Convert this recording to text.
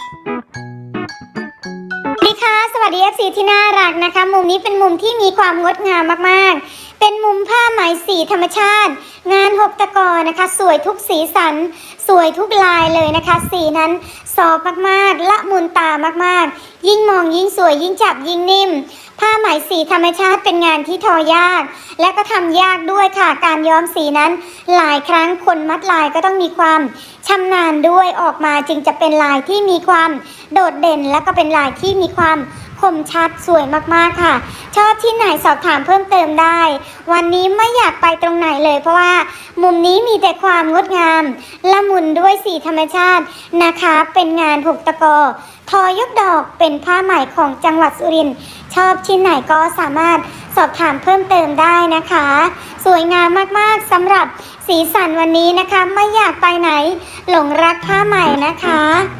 สวัสดีค่ะ สวัสดี FC ที่น่ารักนะคะ มุมนี้เป็นมุมที่มีความงดงามมากๆ เป็นมุมผ้าไหมสีธรรมชาติ งานหกตะกอนะคะ สวยทุกสีสัน สวยทุกลายเลยนะคะ สีนั้นซอฟมากๆ ละมุนตามากๆ ยิ่งมองยิ่งสวยยิ่งจับยิ่งนิ่ม ผ้าไหมสีธรรมชาติเป็นงานที่ทอยาก และก็ทำยากด้วยค่ะ การย้อมสีนั้น หลายครั้งคนมัดลายก็ต้องมีความชำนาญด้วยออกมาจึงจะเป็นลายที่มีความโดดเด่น และก็เป็นลายที่มีความ คมชัดสวยมากๆค่ะ ชอบที่ไหนสอบถามเพิ่มเติมได้ วันนี้ไม่อยากไปตรงไหนเลย เพราะว่า มุมนี้มีแต่ความงดงาม ละมุนด้วยสีธรรมชาตินะคะ เป็นงานหกตะกอทอยกดอกเป็นผ้าไหมของจังหวัดสุรินทร์ชอบชิ้นไหนก็สามารถสอบถามเพิ่มเติมได้นะคะ สวยงามมากๆสำหรับสีสันวันนี้นะคะ ไม่อยากไปไหน หลงรักผ้าไหม่นะคะ